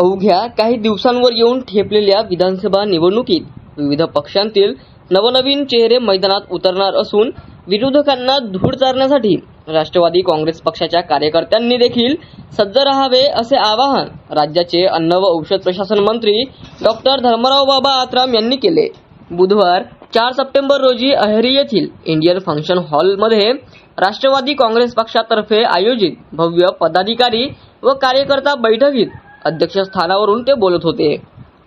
अवघ्या काही दिवसांवर येऊन ठेपलेल्या विधानसभा निवडणुकीत विविध पक्षांतील नवनवीन चेहरे मैदानात उतरणार असून विरोधकांना धूळ चारण्यासाठी राष्ट्रवादी काँग्रेस पक्षाच्या कार्यकर्त्यांनी देखील सज्ज राहावे असे आवाहन राज्याचे अन्न व औषध प्रशासन मंत्री डॉक्टर धर्मराव बाबा आत्राम यांनी केले. बुधवार चार सप्टेंबर रोजी अहेरी येथील इंडियन फंक्शन हॉलमध्ये राष्ट्रवादी काँग्रेस पक्षातर्फे आयोजित भव्य पदाधिकारी व कार्यकर्ता बैठकीत अध्यक्षस्थानावरून ते बोलत होते.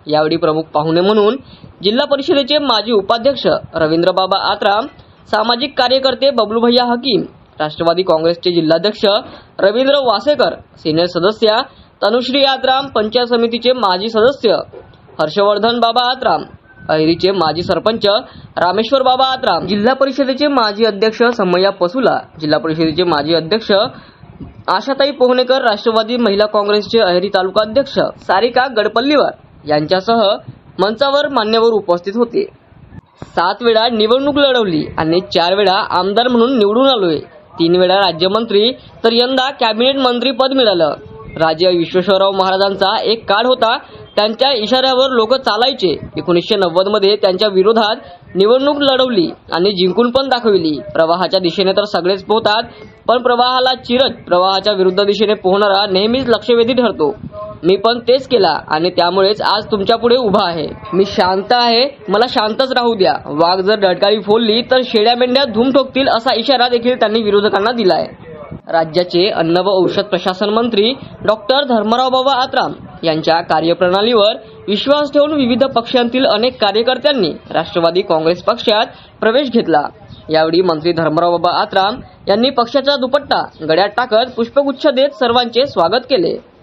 यावेळी प्रमुख पाहुणे म्हणून जिल्हा परिषदेचे माजी उपाध्यक्ष रवींद्रबाबा आत्राम सामाजिक कार्यकर्ते बबलूभैया हकीम राष्ट्रवादी काँग्रेसचे जिल्हाध्यक्ष रवींद्र वासेकर सिनियर सदस्य तनुश्री आत्राम पंचायत समितीचे माजी सदस्य हर्षवर्धन बाबा आत्राम अहिरीचे माजी सरपंच रामेश्वर बाबा आत्राम. जिल्हा परिषदेचे माजी अध्यक्ष समय्या पसुला जिल्हा परिषदेचे माजी अध्यक्ष आशाताई पोहणेकर राष्ट्रवादी महिला काँग्रेसचे अहेरी तालुका अध्यक्ष सारिका गडपल्लीवार यांच्यासह मंचावर मान्यवर उपस्थित होते. सात वेळा निवडणूक लढवली आणि चार वेळा आमदार म्हणून निवडून आलोय. तीन वेळा राज्यमंत्री तर यंदा कॅबिनेट मंत्रीपद मिळालं. राजे विश्वेश्वरराव महाराजांचा एक काळ होता. त्यांच्या इशाऱ्यावर लोक चालायचे. एकोणीसशे नव्वदमध्ये त्यांच्या विरोधात निवडणूक लढवली आणि जिंकून पण दाखविली. प्रवाहाच्या दिशेने तर सगळेच पोहतात पण प्रवाहाला चिरत प्रवाहाच्या विरुद्ध दिशेने पोहणारा नेहमीच लक्षवेधी ठरतो. मी पण तेच केला आणि त्यामुळेच आज तुमच्यापुढे उभा आहे. मी शांत आहे. मला शांतच राहू द्या. वाघ जर डडकाळी फोडली तर शेड्या मेंढ्या धूम ठोकतील असा इशारा देखील त्यांनी विरोधकांना दिलाय. राज्याचे अन्न व औषध प्रशासन मंत्री डॉक्टर धर्मराव बाबा आत्राम यांच्या कार्यप्रणालीवर विश्वास ठेवून विविध पक्षांतील अनेक कार्यकर्त्यांनी राष्ट्रवादी काँग्रेस पक्षात प्रवेश घेतला. यावेळी मंत्री धर्मराव बाबा आत्राम यांनी पक्षाचा दुपट्टा गड्यात टाकत पुष्पगुच्छ देत सर्वांचे स्वागत केले.